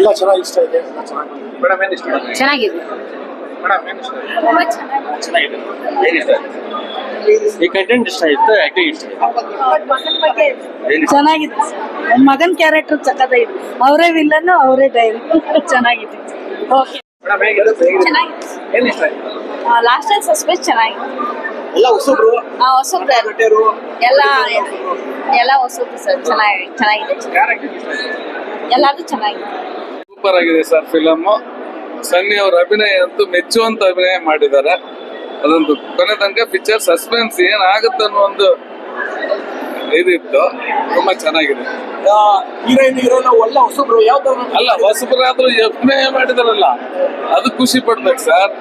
ಎಲ್ಲ ಚೆನ್ನಾಗಿ ಇಷ್ಟ ಇದೆ ಎಲ್ಲ ಚೆನ್ನಾಗಿ ಬಂದಿದೆ. ಮೇಡಮ್ ಏನು ಇಷ್ಟ ಆಯ್ತು? ಚೆನ್ನಾಗಿದೆ. ಮೇಡಮ್ ಏನು ಇಷ್ಟ ಆಯ್ತು? ತುಂಬಾ ಚೆನ್ನಾಗಿದೆ. ಏನು ಇಷ್ಟ ಆಯ್ತು? ಈ ಕಂಟೆಂಟ್ ಇಷ್ಟ ಆಯ್ತು ಆಕ್ಟಿಂಗ್ ಇಷ್ಟ ಆಯ್ತು ಚೆನ್ನಾಗಿದೆ. ಮಗನ್ ಕ್ಯಾರೆಕ್ಟರ್ ಸಕ್ಕತ್ತಾಗಿದೆ ಅವರೇ ವಿಲ್ಲನ್ ಅವರೇ ಡೈರಿ ಚೆನ್ನಾಗಿದೆ. ಓಕೆ ಲಾಸ್ಟ್ ಟೈಮ್ ಸಸ್ಪೆನ್ಸ್ ಚೆನ್ನಾಗಿದೆ. ಎಲ್ಲ ಹೊಸಬ್ರು ಎಲ್ಲ ಎಲ್ಲ ಹೊಸಬ್ರು ಸರ್. ಚೆನ್ನಾಗಿ ಚೆನ್ನಾಗಿದೆ. ಎಲ್ಲಾರ್ದು ಚೆನ್ನಾಗಿದೆ. ಸೂಪರ್ ಆಗಿದೆ ಸರ್ ಫಿಲಮ್ ಸನ್ನಿ ಅವ್ರ ಅಭಿನಯ ಅಂತೂ ಮೆಚ್ಚುವಂತ ಅಭಿನಯ ಮಾಡಿದ್ದಾರೆ. ಅದೊಂದು ಕೊನೆ ತನಕ ಪಿಕ್ಚರ್ ಸಸ್ಪೆನ್ಸ್ ಏನಾಗುತ್ತೆ ಅನ್ನೋ ಒಂದು ಇದಿತ್ತು. ತುಂಬಾ ಚೆನ್ನಾಗಿದೆ. ಹೀರೋಯಿನ್ ಒಳ್ಳೆ ಹೊಸಬ್ರು ಯಾವ ತರ ಅಲ್ಲ ಹೊಸಬ್ರಾದ್ರೂ ಅಭಿನಯ ಮಾಡಿದಾರಲ್ಲ ಅದು ಖುಷಿ ಪಡ್ಬೇಕು ಸರ್.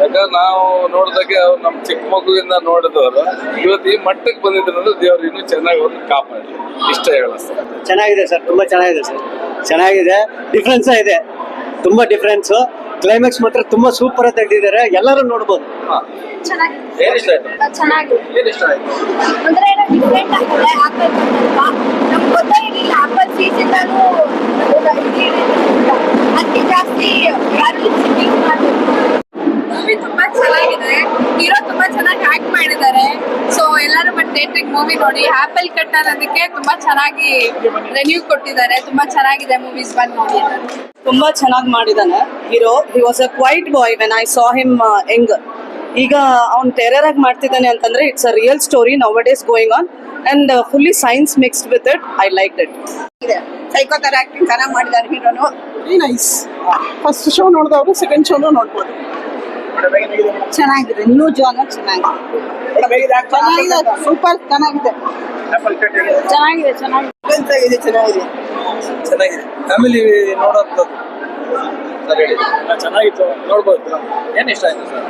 ಯಾಕಂದ್ರೆ ನಾವು ನೋಡಿದಾಗೆ ಅವ್ರು ನಮ್ಮ ಚಿಕ್ಕ ಮಗುವಿಂದ ನೋಡಿದವರು. ಇವತ್ತು ಈ ಮಟ್ಟಕ್ಕೆ ಬಂದಿದ್ರಂದ್ರೆ ದೇವ್ರು ಇನ್ನೂ ಚೆನ್ನಾಗಿ ಅವ್ರನ್ನ ಕಾಪಾಡಿ ಇಷ್ಟ ಹೇಳ ಸರ್. ಚೆನ್ನಾಗಿದೆ ಸರ್ ತುಂಬಾ ಚೆನ್ನಾಗಿದೆ ಸರ್. ಚೆನ್ನಾಗಿದೆ. ಡಿಫ್ರೆನ್ಸ್ ಇದೆ. ತುಂಬಾ ಡಿಫ್ರೆನ್ಸ್ ಕ್ಲೈಮ್ಯಾಕ್ಸ್ ಮಾತ್ರ ತುಂಬಾ ಸೂಪರ್ ಆಗಿ ತೆಗೆದಿದ್ದಾರೆ. ಎಲ್ಲರೂ ನೋಡ್ಬೋದು. ಚೆನ್ನಾಗಿದೆ. ಏನು ಇಷ್ಟ ಆಯ್ತು? ಚೆನ್ನಾಗಿದೆ. ಏನು ಇಷ್ಟ ಆಯ್ತು? ಅಂದ್ರೆ ಏನೋ ಡಿಫ್ರೆಂಟ್ ಆಗಿದೆ ಆಪಲ್ ನಮ್ಗೆ ಗೊತ್ತಾಗಿರಲಿಲ್ಲ ಆಪಲ್ ಸೀಸನ್ ಅದಕ್ಕೆ ಜಾಸ್ತಿ ತುಂಬಾ ಚೆನ್ನಾಗಿದೆ. ಹೀರೋ ತುಂಬಾ ಚೆನ್ನಾಗಿ ಆಕ್ಟ್ ಮಾಡಿದ್ದಾರೆ. ಸೊ ಎಲ್ಲರೂ ಬಟ್ ಥಿಯೇಟ್ರಿಗೆ ಮೂವಿ ನೋಡಿ. ಆಪಲ್ ಕಟ್ ಅನ್ನೋದಕ್ಕೆ ತುಂಬಾ ಚೆನ್ನಾಗಿ ರೆನ್ಯೂ ಕೊಟ್ಟಿದ್ದಾರೆ. ತುಂಬಾ ಚೆನ್ನಾಗಿದೆ ಮೂವೀಸ್ ಬಂದು ನೋಡಿ. ತುಂಬಾ ಚೆನ್ನಾಗಿ ಮಾಡಿದಾನೆ hero. He was a quite boy when I saw him young ಈಗ ಅವ್ನು ಟೆರರ್ ಆಗಿ ಮಾಡ್ತಿದ್ದಾನೆ ಅಂತಂದ್ರೆ it's a real story now days going on and fully science mixed with it I like it psycho ತರ ಆಕ್ಟಿಂಗ್ ಚೆನ್ನಾಗಿ ಮಾಡಿದ್ದಾರೆ ಹೀರೋನು. Nice first show ನೋಡಿದವರು ಸೆಕೆಂಡ್ ಶೋನು ನೋಡ್ಬೋದು. ಚೆನ್ನಾಗಿದೆ. ನ್ಯೂ ಜಾನ್ ಚೆನ್ನಾಗಿದೆ. ಚೆನ್ನಾಗಿದೆ. ಸೂಪರ್ ಚೆನ್ನಾಗಿದೆ. ಚೆನ್ನಾಗಿದೆ ಚೆನ್ನಾಗಿದೆ. ಚೆನ್ನಾಗಿದೆ ಚೆನ್ನಾಗಿದೆ. ಫ್ಯಾಮಿಲಿ ನೋಡೋದು. ಸರ್ ಹೇಳಿ. ಚೆನ್ನಾಗಿತ್ತು. ನೋಡ್ಬೋದು. ಏನು ಇಷ್ಟ ಆಯ್ತು ಸರ್?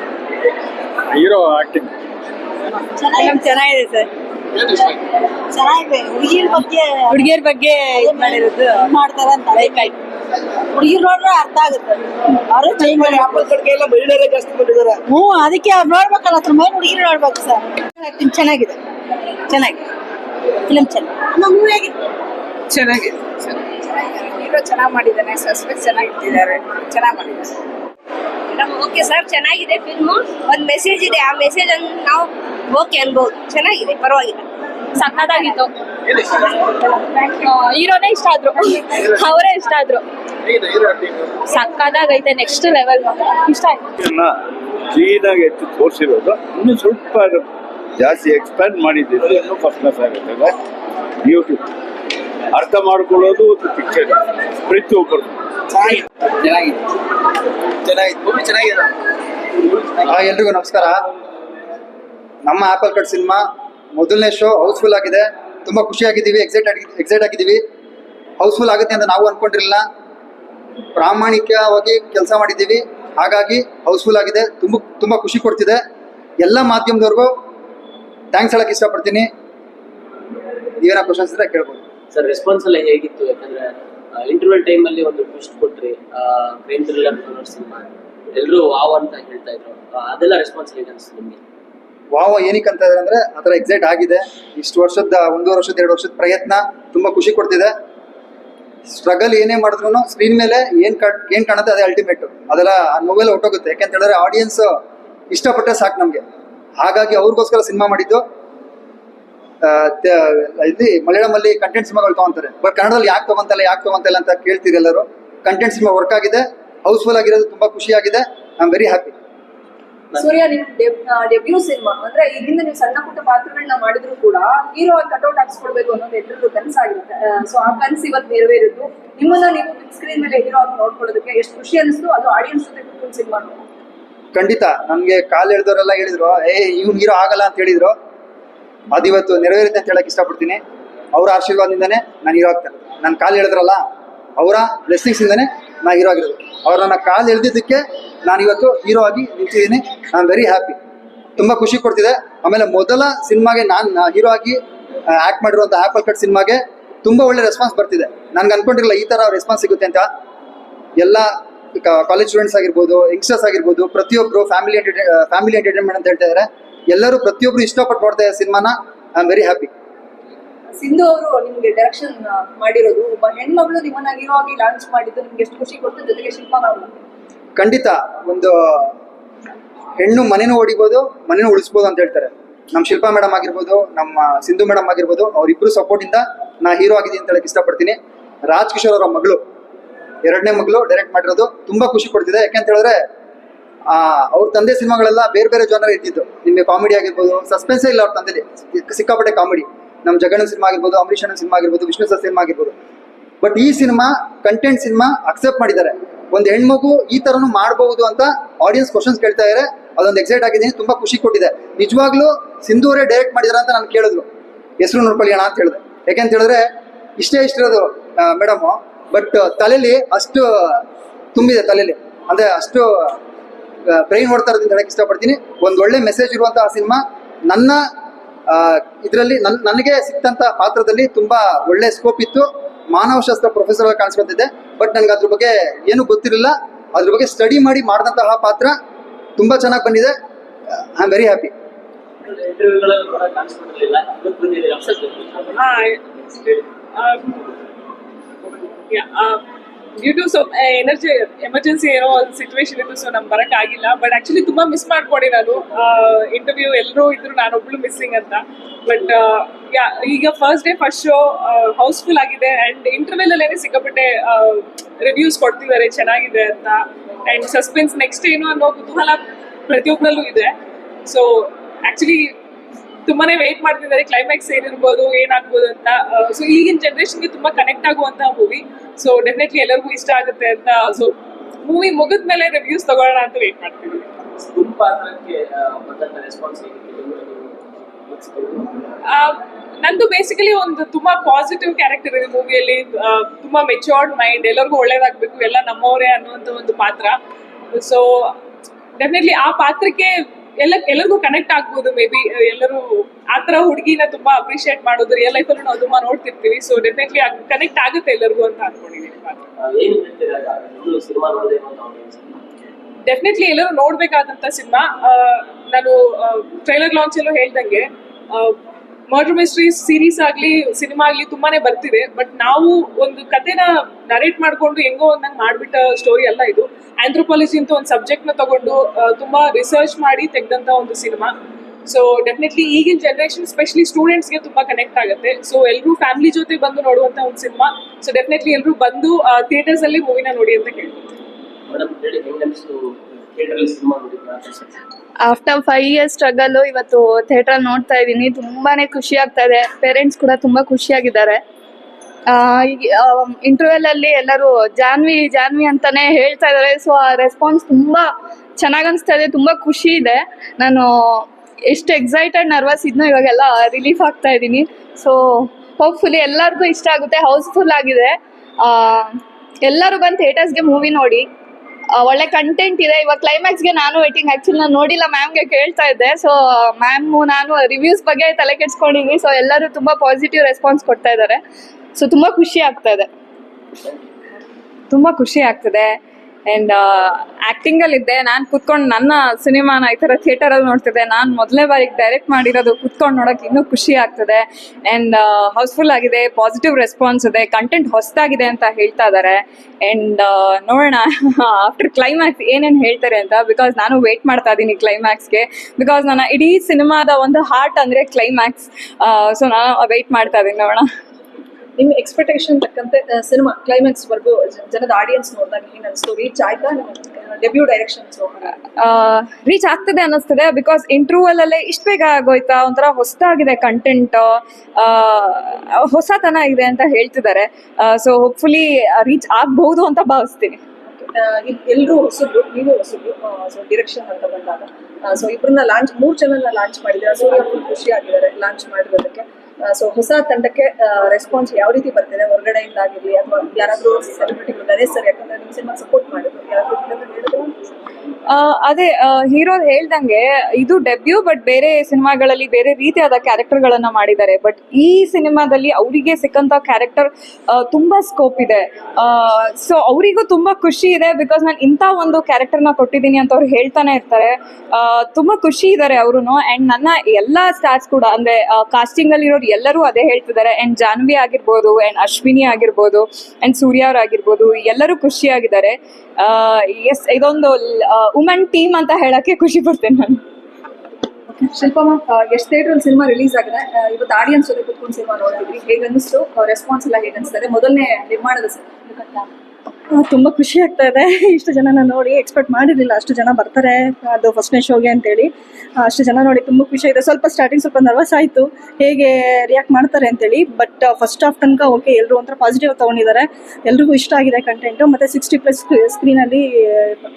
ಹೀರೋ ಆಕ್ಟಿಂಗ್ ಚೆನ್ನಾಗಿದೆ. ಸರ್. ಏನು ಇಷ್ಟ ಆಯ್ತು? ಚೆನ್ನಾಗಿದೆ. ಹುಡುಗಿಯರ ಬಗ್ಗೆ ಹುಡುಗಿಯರ ಬಗ್ಗೆ ಮಾಡಿರೋದು. ಮಾಡ್ತಾರ ಅಂತ ಲೈಕ್ ಆಯ್ತು. ಹುಡುಗಿರ್ ನೋಡ್ರೆ ಅರ್ಥ ಆಗುತ್ತೆ. ಅವರು ಚೇಂಜ್ ಮಾಡಿ ಆಪಲ್ ಕಡೆಗೆ ಎಲ್ಲ ಮಹಿಳೆಯರೇ ಜಾಸ್ತಿ ಬಂದಿದ್ದಾರೆ. ಹ್ಞೂ ಅದಕ್ಕೆ ಅವ್ರು ನೋಡ್ಬೇಕಲ್ಲ ಅದ್ರ ಮೇಲೆ ಹುಡುಗಿರು ನೋಡ್ಬೇಕು ಸರ್. ಚೆನ್ನಾಗಿದೆ. ಚೆನ್ನಾಗಿದೆ. ಫಿಲಮ್ ಚೆನ್ನಾಗಿ ಮೂವಿ ಆಗಿತ್ತು ಚೆನ್ನಾಗಿದೆ ಹೀರೋ ಚೆನ್ನಾಗಿ ಮಾಡಿದ್ದಾನೆ ಸಸ್ಪೆನ್ಸ್ ಚೆನ್ನಾಗಿ ಇಟ್ಟಿದ್ದಾರೆ ಚೆನ್ನಾಗಿ ಮಾಡಿದ್ದಾರೆ ಓಕೆ ಸರ್ ಚೆನ್ನಾಗಿದೆ ಫಿಲ್ಮು ಒಂದು ಮೆಸೇಜ್ ಇದೆ. ಆ ಮೆಸೇಜ್ ಅನ್ನು ನಾವು ಓಕೆ ಅನ್ಬೋದು. ಚೆನ್ನಾಗಿದೆ ಪರವಾಗಿಲ್ಲ. ಸಕ್ಕತ್ತಾಗಿತ್ತು ಹೀರೋನೇ ಇಷ್ಟ ಆದ್ರು. ಅವರೇ ಇಷ್ಟ ಆದ್ರು. ಸಕ್ಕತ್ತಾಗೈತೆ ನೆಕ್ಸ್ಟ್ ಲೆವೆಲ್ ಇಷ್ಟ ಆಯ್ತು. ಕ್ಲೀನ್ ಆಗಿ ಹೆಚ್ಚು ತೋರಿಸಿರೋದು. ಇನ್ನು ಸ್ವಲ್ಪ ಜಾಸ್ತಿ ಎಕ್ಸ್ಪ್ಯಾಂಡ್ ಮಾಡಿದ್ದಿದ್ರೆ ಇನ್ನೂ ಫಸ್ಟ್ ಕ್ಲಾಸ್ ಆಗುತ್ತೆ ಯೂಟ್ಯೂಬ್ ಅರ್ಥ ಮಾಡ್ಕೊಳ್ಳೋದು ಒಂದು ಪಿಕ್ಚರ್ ಪ್ರತಿಯೊಬ್ಬರು ಚೆನ್ನಾಗಿದೆ ಚೆನ್ನಾಗಿತ್ತು. ಚೆನ್ನಾಗಿದೆ. ಆ, ಎಲ್ರಿಗೂ ನಮಸ್ಕಾರ. ನಮ್ಮ ಆಪಲ್ ಕಟ್ ಸಿನಿಮಾ ಮೊದಲನೇ ಶೋ ಹೌಸ್ಫುಲ್ ಆಗಿದೆ. ತುಂಬ ಖುಷಿಯಾಗಿದ್ದೀವಿ ಎಕ್ಸೈಟ್ ಆಗಿ ಎಕ್ಸೈಟ್ ಆಗಿದ್ದೀವಿ. ಹೌಸ್ಫುಲ್ ಆಗುತ್ತೆ ಅಂತ ನಾವು ಅನ್ಕೊಂಡಿರಲಿಲ್ಲ. ಪ್ರಾಮಾಣಿಕವಾಗಿ ಕೆಲಸ ಮಾಡಿದ್ದೀವಿ. ಹಾಗಾಗಿ ಹೌಸ್ಫುಲ್ ಆಗಿದೆ. ತುಂಬ ತುಂಬ ಖುಷಿ ಕೊಡ್ತಿದೆ. ಎಲ್ಲ ಮಾಧ್ಯಮದವ್ರಿಗೂ ಥ್ಯಾಂಕ್ಸ್ ಹೇಳಕ್ಕೆ ಇಷ್ಟಪಡ್ತೀನಿ. ನೀವೇನ ಕ್ವಶನ್ಸ್ ಇದ್ರೆ ಕೇಳ್ಬೋದು. ಸರ್ ರೆಸ್ಪಾನ್ಸ್ ಎಲ್ಲ ಹೇಗಿತ್ತು? ಯಾಕಂದ್ರೆ ಇಂಟರ್ವಲ್ ಅಲ್ಲಿ ಒಂದು ಟ್ವಿಸ್ಟ್ ಕೊಟ್ರಿ ಥ್ರಿಲ್ಲರ್ ಸಿನಿಮಾ ಎಲ್ಲರೂ ವಾವ್ ಅಂತ ಹೇಳ್ತಾ ಇದ್ರು. ಅದೆಲ್ಲ ರೆಸ್ಪಾನ್ಸ್ ಹೇಗೆ ಅನಿಸ್ತು ನಿಮಗೆ? ವಾವ್, ಏನಕ್ಕೆ ಅಂತ ಅಂದ್ರೆ ಆ ಥರ ಎಕ್ಸೈಟ್ ಆಗಿದೆ. ಇಷ್ಟು ವರ್ಷದ ಒಂದೂವರೆ ವರ್ಷದ, ಎರಡು ವರ್ಷದ ಪ್ರಯತ್ನ ತುಂಬ ಖುಷಿ ಕೊಡ್ತಿದೆ. ಸ್ಟ್ರಗಲ್ ಏನೇ ಮಾಡಿದ್ರು ಸ್ಕ್ರೀನ್ ಮೇಲೆ ಏನು ಕಟ್ ಏನು ಕಾಣುತ್ತೆ ಅದೇ ಅಲ್ಟಿಮೇಟ್ ಅದೆಲ್ಲ ಮೊಬೈಲ್ ಹೊಟ್ಟೋಗುತ್ತೆ ಯಾಕೆಂತ ಹೇಳಿದ್ರೆ ಆಡಿಯನ್ಸ್ ಇಷ್ಟಪಟ್ಟರೆ ಸಾಕು ನಮಗೆ. ಹಾಗಾಗಿ ಅವ್ರಿಗೋಸ್ಕರ ಸಿನಿಮಾ ಮಾಡಿದ್ದು ಇಲ್ಲಿ ಮಲಯಾಳಂ ಅಲ್ಲಿ ಕಂಟೆಂಟ್ ಸಿನಿಮಾಗಳು ತಗೊಂತಾರೆ. ಬಟ್ ಕನ್ನಡದಲ್ಲಿ ಯಾಕೆ ತಗೊಂತಲ್ಲ ಯಾಕೆ ತಗೊಂತಲ್ಲ ಅಂತ ಕೇಳ್ತೀರಿ ಎಲ್ಲರೂ. ಕಂಟೆಂಟ್ ಸಿನಿಮಾ ವರ್ಕ್ ಆಗಿದೆ. ಹೌಸ್ಫುಲ್ ಆಗಿರೋದು ತುಂಬ ಖುಷಿಯಾಗಿದೆ. I am very happy Surya ನಿಮ್ ಡೆಬ್ಯೂ ಸಿನಿಮಾ ಅಂದ್ರೆ ಇದರಿಂದ ನೀವು ಸಣ್ಣ ಪುಟ್ಟ ಪಾತ್ರಗಳನ್ನ ಮಾಡಿದ್ರು ಕೂಡ ಹೀರೋ ಕಟೌಟ್ ಹಾಕ್ಸ್ಕೊಡ್ಬೇಕು ಅನ್ನೋದು ಎಲ್ರಿಗೂ ಕನಸಾಗಿರುತ್ತೆ. ಸೊ ಆ ಕನಸು ಇವತ್ತು ನೆರವೇರಿದ್ದು. ನಿಮ್ಮನ್ನ ನೀವು ಸ್ಕ್ರೀನ್ ಮೇಲೆ ಹೀರೋ ಆಗಿ ನೋಡ್ಕೊಳ್ಳೋದಕ್ಕೆ ಎಷ್ಟು ಖುಷಿ ಅನಿಸ್ತು? ಅದು ಆಡಿಯನ್ಸ್ ಜೊತೆ ಕೂತ್ಕೊಂಡು ಸಿನಿಮಾ ಖಂಡಿತ. ನಮ್ಗೆ ಕಾಲ್ ಹೇಳಿದವರೆಲ್ಲ ಹೇಳಿದ್ರು, ಏ, ಇವ್ನು ಹೀರೋ ಆಗಲ್ಲ ಅಂತ ಹೇಳಿದ್ರು. ಇವತ್ತು ನೆರವೇರುತ್ತೆ ಅಂತ ಹೇಳಕ್ ಇಷ್ಟಪಡ್ತೀನಿ. ಅವರ ಆಶೀರ್ವಾದದಿಂದನೇ ನಾನು ಹೀರೋ ಆಗ್ತಾರೆ ನನ್ನ ಕಾಲು ಎಳೆದ್ರಲ್ಲ ಅವರ ಬ್ಲೆಸ್ಸಿಂಗ್ಸಿಂದನೇ ನಾನು ಹೀರೋ ಆಗಿರೋದು. ಅವ್ರು ನನ್ನ ಕಾಲು ಎಳೆದಿದ್ದಕ್ಕೆ ನಾನು ಇವತ್ತು ಹೀರೋ ಆಗಿ ನಿಂತಿದ್ದೀನಿ. ಐ ಆಮ್ ವೆರಿ ಹ್ಯಾಪಿ ತುಂಬ ಖುಷಿ ಕೊಡ್ತಿದೆ. ಆಮೇಲೆ ಮೊದಲ ಸಿನಿಮಾಗೆ ನಾನು ಹೀರೋ ಆಗಿ ಆ್ಯಕ್ಟ್ ಮಾಡಿರುವಂಥ ಆ್ಯಪಲ್ ಕಟ್ ಸಿನಿಮಾಗೆ ತುಂಬ ಒಳ್ಳೆ ರೆಸ್ಪಾನ್ಸ್ ಬರ್ತಿದೆ. ನನ್ಗೆ ಅನ್ಕೊಂಡಿರಲಿಲ್ಲ ಈ ಥರ ರೆಸ್ಪಾನ್ಸ್ ಸಿಗುತ್ತೆ ಅಂತ. ಎಲ್ಲ ಕಾಲೇಜ್ ಸ್ಟೂಡೆಂಟ್ಸ್ ಆಗಿರ್ಬೋದು ಯಂಗ್ಸ್ಟರ್ಸ್ ಆಗಿರ್ಬೋದು ಪ್ರತಿಯೊಬ್ಬರು ಫ್ಯಾಮಿಲಿ ಎಂಟರ್ಟೈ ಫ್ಯಾಮಿಲಿ ಎಂಟರ್ಟೈನ್ಮೆಂಟ್ ಅಂತ ಹೇಳ್ತಾ ಇದ್ದಾರೆ ಎಲ್ಲರೂ ಪ್ರತಿಯೊಬ್ಬರು ಇಷ್ಟಪಟ್ಟು ನೋಡ್ತಾ ಇದ್ದಾರೆ ಸಿನಿಮಾನ I am very happy Sindhu ಅವರು ನಿಮಗೆ ಡೈರೆಕ್ಷನ್ ಮಾಡಿರೋದು. ಒಬ್ಬ ಹೆಣ್ಮಗಳು ನಿಮ್ಮನ್ನ ಹೀರೋ ಆಗಿ ಲಾಂಚ್ ಮಾಡಿದ್ದು ನಿಮ್ಗೆ ಎಷ್ಟು ಖುಷಿ ಕೊಡ್ತು ಜೊತೆಗೆ ಶಿಲ್ಪಾ ಖಂಡಿತ ಒಂದು ಹೆಣ್ಣು ಮನೆನೂ ಹೊಡಿಬೋದು, ಮನೆನೂ ಉಳಿಸ್ಬೋದು ಅಂತ ಹೇಳ್ತಾರೆ. ನಮ್ಮ ಶಿಲ್ಪಾ ಮೇಡಮ್ ಆಗಿರ್ಬೋದು, ನಮ್ಮ ಸಿಂಧು ಮೇಡಮ್ ಆಗಿರ್ಬೋದು, ಅವರಿಬ್ರು ಸಪೋರ್ಟಿಂದ ನಾ ಹೀರೋ ಆಗಿದ್ದೀನಿ ಅಂತ ಹೇಳಕ್ ಇಷ್ಟಪಡ್ತೀನಿ. ರಾಜ್ ಕಿಶೋರ್ ಅವರ ಮಗಳು, ಎರಡನೇ ಮಗಳು ಡೈರೆಕ್ಟ್ ಮಾಡಿರೋದು. ತುಂಬಾ ಖುಷಿ ಕೊಡ್ತಿದೆ. ಯಾಕೆಂತ ಹೇಳಿದ್ರೆ, ಆ, ಅವ್ರ ತಂದೆ ಸಿನಿಮಾಗಳೆಲ್ಲ ಬೇರೆ ಬೇರೆ ಜನರ ಇದ್ದಿದ್ದು ನಿಮಗೆ ಕಾಮಿಡಿ ಆಗಿರ್ಬೋದು ಸಸ್ಪೆನ್ಸೇ ಇಲ್ಲ ಅವ್ರ ತಂದೆಲಿ. ಸಿಕ್ಕಾಪಟ್ಟೆ ಕಾಮಿಡಿ ನಮ್ಮ ಜಗಣ್ಣ ಸಿನಿಮಾ ಆಗಿರ್ಬೋದು ಅಂಬರೀಷ್ ಸಿನಿಮಾ ಆಗಿರ್ಬೋದು ವಿಷ್ಣು ಸರ್ ಸಿನಿಮಾ ಆಗಿರ್ಬೋದು. ಬಟ್ ಈ ಸಿನಿಮಾ ಕಂಟೆಂಟ್ ಸಿನಿಮಾ ಅಕ್ಸೆಪ್ಟ್ ಮಾಡಿದ್ದಾರೆ. ಒಂದು ಹೆಣ್ಮಗು ಈ ತರನು ಮಾಡಬಹುದು ಅಂತ ಆಡಿಯನ್ಸ್ ಕ್ವಶನ್ಸ್ ಕೇಳ್ತಾ ಇದ್ದಾರೆ ಅದೊಂದು ಎಕ್ಸೈಟ್ ಆಗಿದ್ದೀನಿ, ತುಂಬಾ ಖುಷಿ ಕೊಟ್ಟಿದೆ. ನಿಜವಾಗ್ಲೂ ಸಿಂಧೂರೇ ಡೈರೆಕ್ಟ್ ಮಾಡಿದಾರೆ ಅಂತ ನಾನು ಕೇಳಿದ್ರು ಹೆಸರು ನೋಡ್ಕೊಳ್ಳಿ ಅಣ್ಣ ಅಂತ ಹೇಳಿದೆ. ಯಾಕೆಂತ ಹೇಳಿದ್ರೆ, ಇಷ್ಟೇ ಇಷ್ಟಿರೋದು ಮೇಡಮ್ ಬಟ್ ತಲೆಯಲ್ಲಿ ಅಷ್ಟು ತುಂಬಿದೆ ತಲೆಯಲ್ಲಿ ಅಂದ್ರೆ ಅಷ್ಟು ಬ್ರೈನ್ ಹೊಡ್ತಾ ಇರೋದು ಹೇಳಕ್ ಇಷ್ಟಪಡ್ತೀನಿ. ಒಂದು ಒಳ್ಳೆ ಮೆಸೇಜ್ ಇರುವಂತಹ ಸಿನಿಮಾ ನನ್ನ ಇದರಲ್ಲಿ ನನ್, ನನಗೆ ಸಿಕ್ತಂತ ಪಾತ್ರದಲ್ಲಿ ತುಂಬಾ ಒಳ್ಳೆ ಸ್ಕೋಪ್ ಇತ್ತು. ಮಾನವಶಾಸ್ತ್ರ ಪ್ರೊಫೆಸರ್ ಕಾಣಿಸ್ಕೊತಿದ್ದೆ. ಬಟ್ ನನಗೆ ಅದ್ರ ಬಗ್ಗೆ ಏನು ಗೊತ್ತಿರಲಿಲ್ಲ. ಅದ್ರ ಬಗ್ಗೆ ಸ್ಟಡಿ ಮಾಡಿ ಮಾಡಿದಂತಹ ಪಾತ್ರ ತುಂಬಾ ಚೆನ್ನಾಗಿ ಬಂದಿದೆ. I am very happy due to so energy emergency ಏನೋ ಒಂದು ಸಿಚುವೇಶನ್ ಇತ್ತು ಸೊ ನಮ್ಗೆ ಬರಕ್ ಆಗಿಲ್ಲ. ಬಟ್ ಆಕ್ಚುಲಿ ತುಂಬಾ ಮಿಸ್ ಮಾಡ್ಕೊಡಿ ನಾನು. ಇಂಟರ್ವ್ಯೂ ಎಲ್ಲರೂ ಇದ್ರು ನಾನೊಬ್ಳು ಮಿಸ್ಸಿಂಗ್ ಅಂತ. ಬಟ್ ಈಗ first day first show housefull ಆಗಿದೆ. ಅಂಡ್ ಇಂಟರ್ವ್ಯೂಲ್ ಅಲ್ಲೇನೆ ಸಿಕ್ಕಾಪಟ್ಟೆ ರಿವ್ಯೂಸ್ ಕೊಡ್ತಿದ್ದಾರೆ, ಚೆನ್ನಾಗಿದೆ ಅಂತ. ಅಂಡ್ ಸಸ್ಪೆನ್ಸ್ ನೆಕ್ಸ್ಟ್ ಏನು ಅನ್ನೋ ಕುತೂಹಲ ಪ್ರತಿಯೊಬ್ಬರಲ್ಲೂ ಇದೆ. ಸೊ ಆಕ್ಚುಲಿ ತುಂಬಾನೇ ವೆಯ್ಟ್ ಮಾಡ್ತಿದ್ದಾರೆ. ಕ್ಲೈಮ್ಯಾಕ್ಸ್ ಏನಿರ್ಬೋದು, ಏನಾಗ್ಬೋದು ಅಂತ. ಸೊ ಈಗಿನ ಜನರೇಷನ್ಗೆ ತುಂಬಾ ಕನೆಕ್ಟ್ ಆಗುವಂತಹ ಮೂವಿ ಸೊ ಡೆಫಿನೆಟ್ಲಿ ಎಲ್ಲರಿಗೂ ಇಷ್ಟ ಆಗುತ್ತೆ ಅಂತ. ಸೊ ಮೂವಿ ಮುಗಿದ ಮೇಲೆ ರಿವ್ಯೂಸ್ ತಗೊಳ್ಳೋಣ ಅಂತ ವೇಟ್ ಮಾಡ್ತೀವಿ ನಂದು ಬೇಸಿಕಲಿ ಒಂದು ತುಂಬಾ ಪಾಸಿಟಿವ್ ಕ್ಯಾರೆಕ್ಟರ್ ಇದೆ ಮೂವಿಯಲ್ಲಿ ತುಂಬಾ ಮೆಚೋರ್ಡ್ ಮೈಂಡ್ ಎಲ್ಲರಿಗೂ ಒಳ್ಳೇದಾಗಬೇಕು ಎಲ್ಲ ನಮ್ಮವರೇ ಅನ್ನುವಂಥ ಒಂದು ಪಾತ್ರ. ಸೊ ಡೆಫಿನೆಟ್ಲಿ ಆ ಪಾತ್ರಕ್ಕೆ ಎಲ್ಲ ಎಲ್ಲರಿಗೂ ಕನೆಕ್ಟ್ ಆಗ್ಬೋದು ಮೇ ಬಿ ಎಲ್ಲರೂ ಆ ತರ ಹುಡುಗಿನ ತುಂಬಾ ಅಪ್ರಿಶಿಯೇಟ್ ಮಾಡೋದು ರಿಯಲ್ ಲೈಫಲ್ಲೂ ನಾವು ತುಂಬಾ ನೋಡ್ತಿರ್ತೀವಿ. ಸೊ ಡೆಫಿನೆಟ್ಲಿ ಕನೆಕ್ಟ್ ಆಗುತ್ತೆ ಎಲ್ಲರಿಗೂ ಅಂತ ಅನ್ಕೊಂಡಿದ್ದೀನಿ? ಡೆಫಿನೆಟ್ಲಿ ಎಲ್ಲರೂ ನೋಡ್ಬೇಕಾದಂತ ಸಿನಿಮಾ. ನಾನು ಟ್ರೈಲರ್ ಲಾಂಚ್ ಅಲ್ಲೂ ಹೇಳ್ದಂಗೆ. ಮರ್ಡರ್ ಮಿಸ್ಟ್ರಿ ಸೀರೀಸ್ ಆಗ್ಲಿ ಸಿನಿಮಾ ಆಗ್ಲಿ ತುಂಬಾನೇ ಬರ್ತಿದೆ ಬಟ್ ನಾವು ಒಂದು ಕತೆನ ನರೇಟ್ ಮಾಡ್ಕೊಂಡು ಹೆಂಗೋ ಒಂದಂಗೆ ಮಾಡ್ಬಿಟ್ಟ ಸ್ಟೋರಿ ಅಲ್ಲ ಇದು. ಆಂಥ್ರೋಪಾಲಜಿ ಅಂತ ಒಂದು ಸಬ್ಜೆಕ್ಟ್ನ ತಗೊಂಡು ತುಂಬಾ ರಿಸರ್ಚ್ ಮಾಡಿ ತೆಗೆದಂಥ ಒಂದು ಸಿನಿಮಾ ಸೊ ಡೆಫಿನೆಟ್ಲಿ ಈಗಿನ ಜನರೇಷನ್ ಸ್ಪೆಷಲಿ ಸ್ಟೂಡೆಂಟ್ಸ್ಗೆ ತುಂಬಾ ಕನೆಕ್ಟ್ ಆಗುತ್ತೆ. ಸೊ ಎಲ್ಲರೂ ಫ್ಯಾಮಿಲಿ ಜೊತೆ ಬಂದು ನೋಡುವಂತ ಒಂದು ಸಿನಿಮಾ ಸೊ ಡೆಫಿನೆಟ್ಲಿ ಎಲ್ಲರೂ ಬಂದು ಥಿಯೇಟರ್ಸ್ ಅಲ್ಲಿ ಮೂವಿನ ನೋಡಿ ಅಂತ ಕೇಳ್ತೀನಿ ಆಫ್ಟರ್ ಫೈವ್ ಇಯರ್ಸ್ ಸ್ಟ್ರಗಲ್ ಇವತ್ತು ಥಿಯೇಟರ್ ನೋಡ್ತಾ ಇದ್ದೀನಿ. ತುಂಬಾನೇ ಖುಷಿ ಆಗ್ತಾ ಇದೆ. ಪೇರೆಂಟ್ಸ್ ಕೂಡ ತುಂಬಾ ಖುಷಿಯಾಗಿದ್ದಾರೆ. ಇಂಟರ್ವೆಲ್ ಅಲ್ಲಿ ಎಲ್ಲರೂ ಜಾನ್ವಿ ಜಾನ್ವಿ ಅಂತಾನೆ ಹೇಳ್ತಾ ಇದ್ದಾರೆ. ಸೊ ಆ ರೆಸ್ಪಾನ್ಸ್ ತುಂಬಾ ಚೆನ್ನಾಗಿ ಅನಿಸ್ತಾ ಇದೆ. ತುಂಬಾ ಖುಷಿ ಇದೆ. ನಾನು ಎಷ್ಟು ಎಕ್ಸೈಟೆಡ್ ನರ್ವಸ್ ಇದ್ನೋ ಇವಾಗೆಲ್ಲ ರಿಲೀಫ್ ಆಗ್ತಾ ಇದ್ದೀನಿ. ಸೊ ಹೋಪ್ಫುಲಿ ಎಲ್ಲರಿಗೂ ಇಷ್ಟ ಆಗುತ್ತೆ. ಹೌಸ್ಫುಲ್ ಆಗಿದೆ. ಎಲ್ಲರೂ ಬಂದು ಥಿಯೇಟರ್ಸ್ಗೆ ಮೂವಿ ನೋಡಿ. ಒಳ್ಳೆ ಕಂಟೆಂಟ್ ಇದೆ. ಇವಾಗ ಕ್ಲೈಮ್ಯಾಕ್ಸ್ಗೆ ನಾನು ವೇಟಿಂಗ್ ಆಕ್ಚುಲಿ ನಾನು ನೋಡಿಲ್ಲ ಮ್ಯಾಮ್ಗೆ ಕೇಳ್ತಾ ಇದ್ದೆ. ಸೊ ಮ್ಯಾಮ್ ನಾನು ರಿವ್ಯೂಸ್ ಬಗ್ಗೆ ತಲೆ ಕೆಡ್ಸ್ಕೊಂಡಿದ್ವಿ. ಸೊ ಎಲ್ಲರೂ ತುಂಬಾ ಪಾಸಿಟಿವ್ ರೆಸ್ಪಾನ್ಸ್ ಕೊಡ್ತಾ ಇದ್ದಾರೆ. ಸೊ ತುಂಬಾ ಖುಷಿ ಆಗ್ತಾ ಇದೆ. ತುಂಬ ಖುಷಿ ಆಗ್ತದೆ. ಆ್ಯಂಡ್ ಇದ್ದೆ. ನಾನು ಕುತ್ಕೊಂಡು ನನ್ನ ಸಿನಿಮಾನ ಈ ಥರ ಥಿಯೇಟರಲ್ಲಿ ನೋಡ್ತಿದ್ದೆ. ನಾನು ಮೊದಲನೇ ಬಾರಿಗೆ ಡೈರೆಕ್ಟ್ ಮಾಡಿರೋದು ಕುತ್ಕೊಂಡು ನೋಡೋಕೆ ಇನ್ನೂ ಖುಷಿ ಆಗ್ತದೆ. ಅಂಡ್ ಹೌಸ್ಫುಲ್ ಆಗಿದೆ ಪಾಸಿಟಿವ್ ರೆಸ್ಪಾನ್ಸ್ ಇದೆ ಕಂಟೆಂಟ್ ಹೊಸದಾಗಿದೆ ಅಂತ ಹೇಳ್ತಾ ಇದ್ದಾರೆ ಅಂಡ್ ನೋಡೋಣ ಆಫ್ಟರ್ ಕ್ಲೈಮ್ಯಾಕ್ಸ್ ಏನೇನು ಹೇಳ್ತಾರೆ ಅಂತ. ಬಿಕಾಸ್ ನಾನು ವೇಟ್ ಮಾಡ್ತಾ ಇದ್ದೀನಿ ಕ್ಲೈಮ್ಯಾಕ್ಸ್ಗೆ ಬಿಕಾಸ್ ನನ್ನ ಇಡೀ ಸಿನಿಮಾದ ಒಂದು ಹಾರ್ಟ್ ಅಂದರೆ ಕ್ಲೈಮ್ಯಾಕ್ಸ್ ಸೊ ನಾನು ವೆಯ್ಟ್ ಮಾಡ್ತಾ ಇದ್ದೀನಿ ನೋಡೋಣ. ನಿಮ್ಮ ಎಕ್ಸ್ಪೆಕ್ಟೇಷನ್ ತಕ್ಕಂತೆ ಸಿನಿಮಾ ಕ್ಲೈಮ್ಯಾಕ್ಸ್ ವರ್ಗು ಜನದ ಆಡಿಯನ್ಸ್ ನೋಡಿದಾಗ ಏನು ಅನಿಸ್ತು? ರೀಚ್ ಆಯ್ತಾ ಡೆಬ್ಯೂ ಡೈರೆಕ್ಷನ್ಸ್ ರೀಚ್ ಆಗ್ತದೆ ಅನ್ನಿಸ್ತದೆ ಬಿಕಾಸ್ ಇಂಟರ್ವಲ್ ಅಲ್ಲೇ ಇಷ್ಟು ಬೇಗ ಆಗೋಯ್ತಾ? ಒಂಥರ ಹೊಸದಾಗಿದೆ ಕಂಟೆಂಟ್ ಹೊಸತನ ಇದೆ ಅಂತ ಹೇಳ್ತಿದ್ದಾರೆ. ಸೊ ಹೋಪ್ಫುಲಿ ರೀಚ್ ಆಗ್ಬಹುದು ಅಂತ ಭಾವಿಸ್ತೀನಿ. ಎಲ್ಲರೂ ಹೊಸಬ್ರು ನೀವು ಹೊಸಬ್ರು ಸೊ ಡಿರೆಕ್ಷನ್ ಅಂತ ಬಂದಾಗ ಸೊ ಇಬ್ಬರನ್ನ ಲಾಂಚ್ ಮೂರು ಚಾನಲ್ನ ಲಾಂಚ್ ಮಾಡಿದ್ದಾರೆ? ಸೊ ಫುಲ್ ಖುಷಿ ಆಗಿದ್ದಾರೆ ಲಾಂಚ್ ಮಾಡಿರೋದಕ್ಕೆ? ಸೊ ಹೊಸ ತಂಡಕ್ಕೆ ರೆಸ್ಪಾನ್ಸ್ ಯಾವ ರೀತಿ ಬರ್ತಿದೆ, ಹೊರಗಡೆಯಿಂದ ಆಗಿರಲಿ ಅಥವಾ ಯಾರಾದರೂ ಸೆಲೆಬ್ರಿಟಿಗಳು ಗಣೇಶ್ ಸರ್, ಯಾಕಂದ್ರೆ ನಿಮ್ಮ ಸಿನಿಮಾ ಸಪೋರ್ಟ್ ಮಾಡಿದ್ರು ಅದೇ ಹೀರೋ ಹೇಳ್ದಂಗೆ ಇದು ಡೆಬ್ಯೂ ಬಟ್ ಬೇರೆ ಸಿನಿಮಾಗಳಲ್ಲಿ ಬೇರೆ ರೀತಿಯಾದ ಕ್ಯಾರೆಕ್ಟರ್ಗಳನ್ನ ಮಾಡಿದ್ದಾರೆ. ಬಟ್ ಈ ಸಿನಿಮಾದಲ್ಲಿ ಅವರಿಗೆ ಸಿಕ್ಕಂತ ಕ್ಯಾರೆಕ್ಟರ್ ತುಂಬಾ ಸ್ಕೋಪ್ ಇದೆ. ಸೊ ಅವರಿಗೂ ತುಂಬಾ ಖುಷಿ ಇದೆ ಬಿಕಾಸ್ ನಾನು ಇಂಥ ಒಂದು ಕ್ಯಾರೆಕ್ಟರ್ನ ಕೊಟ್ಟಿದ್ದೀನಿ ಅಂತ ಅವ್ರು ಹೇಳ್ತಾನೆ ಇರ್ತಾರೆ. ತುಂಬಾ ಖುಷಿ ಇದ್ದಾರೆ ಅವರು ಅಂಡ್ ನನ್ನ ಎಲ್ಲಾ ಸ್ಟಾರ್ಸ್ ಕೂಡ, ಅಂದ್ರೆ ಕಾಸ್ಟಿಂಗ್ ಅಲ್ಲಿ ಇರೋರು ಎಲ್ಲರೂ ಅದೇ ಹೇಳ್ತಿದ್ದಾರೆ. ಅಂಡ್ ಜಾನ್ವಿ ಆಗಿರ್ಬೋದು ಅಂಡ್ ಅಶ್ವಿನಿ ಆಗಿರ್ಬೋದು ಅಂಡ್ ಸೂರ್ಯ ಅವ್ರು ಆಗಿರ್ಬೋದು, ಎಲ್ಲರೂ ಖುಷಿಯಾಗಿದ್ದಾರೆ. ಎಸ್ ಇದೊಂದು ವುಮೆನ್ ಟೀಮ್ ಅಂತ ಹೇಳಕ್ಕೆ ಖುಷಿ ಪಡ್ತೇನೆ ನಾನು. ಶಿಲ್ಪಮ್ಮ ಎಷ್ಟು ಥಿಯೇಟರ್ ಸಿನಿಮಾ ರಿಲೀಸ್ ಆಗಿದೆ? ಇವತ್ತು ಆಡಿಯನ್ಸ್ ಜೊತೆ ಕುತ್ಕೊಂಡು ಸಿನಿಮಾ ನೋಡಿದ್ರಿ ಹೇಗನ್ನಿಸ್ತು ರೆಸ್ಪಾನ್ಸ್ ಎಲ್ಲ ಹೇಗೆ ಅನಿಸ್ತದೆ ಮೊದಲನೇ ನಿರ್ಮಾಣದ ತುಂಬ ಖುಷಿ ಆಗ್ತಾ ಇದೆ. ಇಷ್ಟು ಜನನ ನೋಡಿ ಎಕ್ಸ್ಪೆಕ್ಟ್ ಮಾಡಿರಲಿಲ್ಲ. ಅಷ್ಟು ಜನ ಬರ್ತಾರೆ. ಅದು ಫಸ್ಟ್ನೇ ಶೋಗೆ ಅಂತೇಳಿ. ಹೇಳಿ ಅಷ್ಟು ಜನ ನೋಡಿ ತುಂಬ ಖುಷಿ ಇದೆ ಸ್ವಲ್ಪ ಸ್ಟಾರ್ಟಿಂಗ್ ಸ್ವಲ್ಪ ನರ್ವಸ್ ಆಯಿತು. ಹೇಗೆ ರಿಯಾಕ್ಟ್ ಮಾಡ್ತಾರೆ ಅಂತೇಳಿ. ಬಟ್ ಫಸ್ಟ್ ಹಾಫ್ ತನಕ ಓಕೆ ಎಲ್ಲರೂ ಒಂಥರ ಪಾಸಿಟಿವ್ ತೊಗೊಂಡಿದ್ದಾರೆ. ಎಲ್ರಿಗೂ ಇಷ್ಟ ಆಗಿದೆ ಕಂಟೆಂಟು ಮತ್ತು ಸಿಕ್ಸ್ಟಿ ಪ್ಲಸ್ ಸ್ಕ್ರೀನಲ್ಲಿ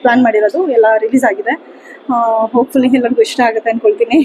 ಪ್ಲ್ಯಾನ್ ಮಾಡಿರೋದು ಎಲ್ಲ ರಿಲೀಸ್ ಆಗಿದೆ. ಹೋಪ್ಫುಲಿ ಎಲ್ಲರಿಗೂ ಇಷ್ಟ ಆಗುತ್ತೆ ಅಂದ್ಕೊಳ್ತೀನಿ